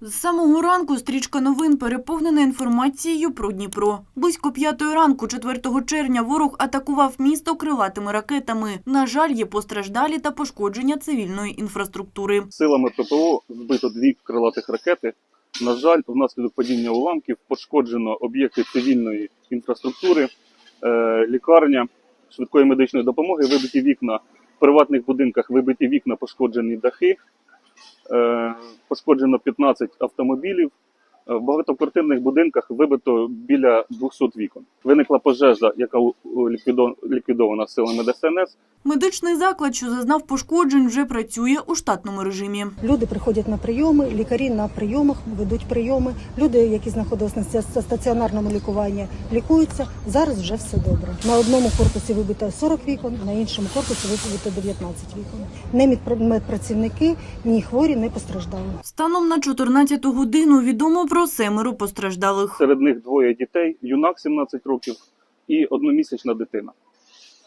З самого ранку стрічка новин переповнена інформацією про Дніпро. Близько п'ятої ранку, 4 червня, ворог атакував місто крилатими ракетами. На жаль, є постраждалі та пошкодження цивільної інфраструктури. Силами ППО збито дві крилатих ракети. На жаль, внаслідок падіння уламків пошкоджено об'єкти цивільної інфраструктури, е, лікарня, швидкої медичної допомоги, вибиті вікна в приватних будинках, вибиті вікна, пошкоджені дахи, е, пошкоджено 15 автомобілів. Е, В багатоквартирних будинках вибито біля 200 вікон. Виникла пожежа, яка ліквідована силами ДСНС. Медичний заклад, що зазнав пошкоджень, вже працює у штатному режимі. Люди приходять на прийоми, лікарі на прийомах ведуть прийоми. Люди, які знаходилися на стаціонарному лікуванні, лікуються. Зараз вже все добре. На одному корпусі вибито 40 вікон, на іншому корпусі вибито 19 вікон. Не медпрацівники, ні хворі не постраждали. Станом на 14 годину відомо про семеро постраждалих. Серед них двоє дітей, юнак 17 років і одномісячна дитина.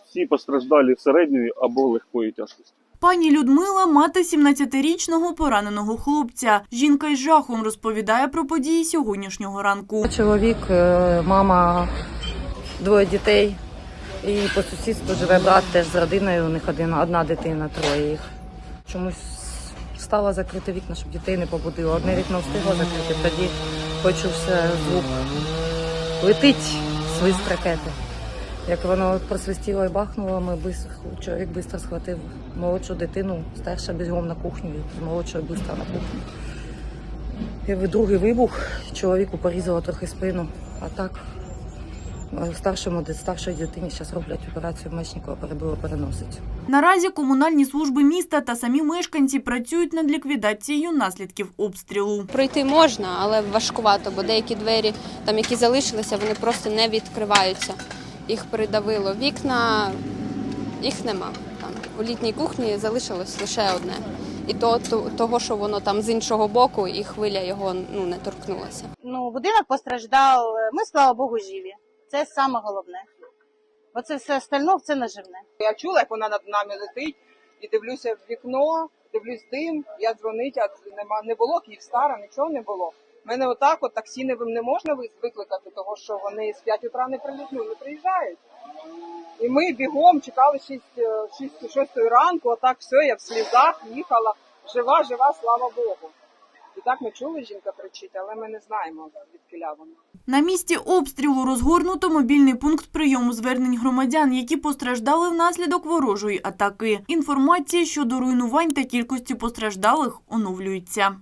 Всі постраждалі середньої або легкої тяжкості. Пані Людмила – мати 17-річного пораненого хлопця. Жінка із жахом розповідає про події сьогоднішнього ранку. Чоловік, е, мама, двоє дітей. І по сусідству живе брат теж з родиною. У них один, одна дитина, троє їх. Чомусь стала закрити вікна, щоб дітей не побудило. Одне вікно встигло закрити, тоді почувся звук. Летить свист ракети. Як воно просвистіло і бахнуло, ми бис... чоловік швидко схватив молодшу дитину, старша бігом на кухню, і молодшого швидко на кухню. І другий вибух чоловіку порізало трохи спину, а так старшому старшій дитині зараз роблять операцію Мечникова, перебило переносить. Наразі комунальні служби міста та самі мешканці працюють над ліквідацією наслідків обстрілу. Пройти можна, але важкувато, бо деякі двері, там які залишилися, вони просто не відкриваються. Їх придавило вікна, їх нема. Там у літній кухні залишилось лише одне. І то, то того, що воно там з іншого боку, і хвиля його ну не торкнулася. Ну, будинок постраждав. Ми, слава Богу, живі. Це саме головне. Бо це все остальне це наживне. Я чула, як вона над нами летить, і дивлюся в вікно, дивлюсь дим, я дзвонить, а нема не було Київстара, нічого не було. У мене отак от таксі не, не можна викликати, тому що вони з 5 утра не прилітну, ну, не приїжджають. І ми бігом чекали 6, 6, 6 ранку, отак все, я в слізах їхала. Жива, жива, слава Богу. І так ми чули, жінка кричить, але ми не знаємо, відкиля вона. На місці обстрілу розгорнуто мобільний пункт прийому звернень громадян, які постраждали внаслідок ворожої атаки. Інформація щодо руйнувань та кількості постраждалих оновлюється.